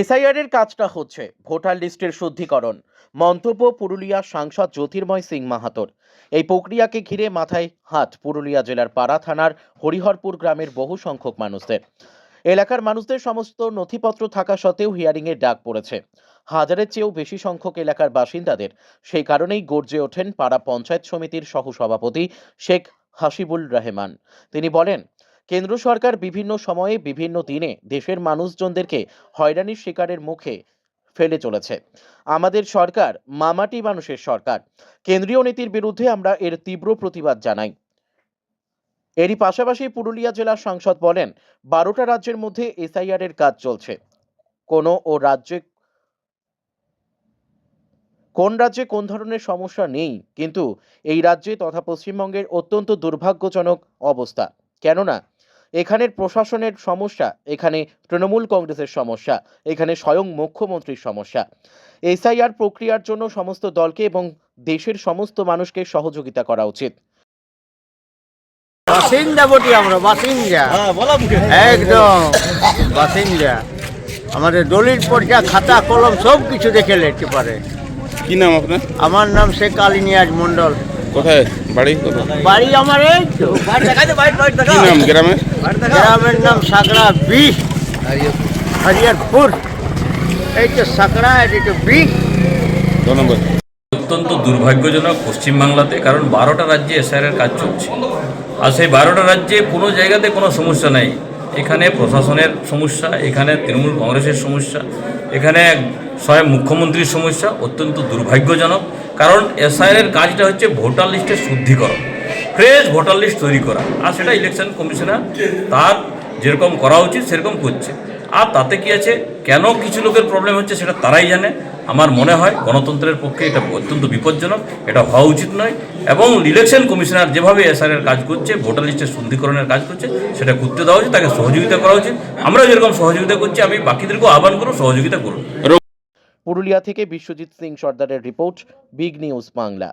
SIR এর কাজটা হচ্ছে ভোটার লিস্টের শুদ্ধিকরণ। মন্তব্য পুরুলিয়া সাংসদ জ্যোতির্ময় সিং মাহাতোর। এই প্রক্রিয়াকে ঘিরে মাথায় হাত পুরুলিয়া জেলার পাড়া থানার হরিহরপুর গ্রামের বহু সংখ্যক মানুষদের। এলাকার মানুষদের সমস্ত নথিপত্র থাকা সত্ত্বেও হিয়ারিংয়ের ডাক পড়েছে। হাজারের চেয়েও বেশি সংখ্যক এলাকার বাসিন্দাদের সেই কারণেই গর্জে ওঠেন পাড়া পঞ্চায়েত সমিতির সহসভাপতি শেখ হাসিবুল রহমান। তিনি বলেন কেন্দ্র সরকার বিভিন্ন সময়ে বিভিন্ন দিনে দেশের মানুষজনদেরকে হয়রানির শিকারের মুখে ফেলে চলেছে। আমাদের সরকার মামাটি মানুষের সরকার। কেন্দ্রীয় নীতির বিরুদ্ধে আমরা এর তীব্র প্রতিবাদ জানাই। এরই পাশাপাশি পুরুলিয়া জেলার সাংসদ বলেন, বারোটা রাজ্যের মধ্যে এসআইআর এর কাজ চলছে। কোনো ও রাজ্যে কোন রাজ্যে কোন ধরনের সমস্যা নেই, কিন্তু এই রাজ্যে তথা পশ্চিমবঙ্গের অত্যন্ত দুর্ভাগ্যজনক অবস্থা। কেননা এখানের প্রশাসনের সমস্যা এখানে তৃণমূল কংগ্রেসের সমস্যা এখানে স্বয়ং মুখ্যমন্ত্রীর সমস্যা। এসআইআর প্রক্রিয়ার জন্য সমস্ত দলকে এবং দেশের সমস্ত মানুষকে সহযোগিতা করা উচিত। বাসিন্দা বটি আমরা বাসিন্দা। একদম বাসিন্দা। আমাদের দলিল পরীক্ষা খাতা কলম সব কিছু দেখে লেখতে পারে। কি নাম আপনার? আমার নাম শেখ আলী নিয়াজ মন্ডল কোথায়? বাড়ি? কোথায় বাড়ি আমার এই তো। কি নাম গ্রামের গ্রামের নাম সাকড়া বিষ। হরিয়ারপুর। এই তো সাকড়া এই তো বিষ। ধন্যবাদ অত্যন্ত দুর্ভাগ্যজনক পশ্চিমবাংলাতে কারণ বারোটা রাজ্যে এসআইআর কাজ চলছে। আর সেই বারোটা রাজ্যে কোনো জায়গাতে কোনো সমস্যা নেই। এখানে প্রশাসনের সমস্যা এখানে তৃণমূল কংগ্রেসের সমস্যা এখানে স্বয়ং মুখ্যমন্ত্রীর সমস্যা অত্যন্ত দুর্ভাগ্যজনক। কারণ এসআইআর কাজটা হচ্ছে ভোটার লিস্টের শুদ্ধিকরণ, ফ্রেশ ভোটার লিস্ট তৈরি করা। আর সেটা ইলেকশন কমিশনার তার যেরকম করা উচিত, সেরকম করছে। আর তাতে কি আছে? কেন কিছু লোকের প্রবলেম হচ্ছে সেটা তারাই জানে। আমার মনে হয় গণতন্ত্রের পক্ষে এটা অত্যন্ত বিপজ্জনক, এটা হওয়া উচিত নয়। এবং ইলেকশন কমিশনার যেভাবে এসআরের কাজ করছে, ভোটার লিস্টের শুদ্ধিকরণের কাজ করছে, সেটা করতে দেওয়া উচিত, তাকে সহযোগিতা করা উচিত। আমরা যেরকম সহযোগিতা করছি, আমি বাকিদেরকেও আহ্বান করব, সহযোগিতা করুন। পুরুলিয়া থেকে বিশ্বজিৎ সিং সর্দারের রিপোর্ট বিগ নিউজ বাংলা।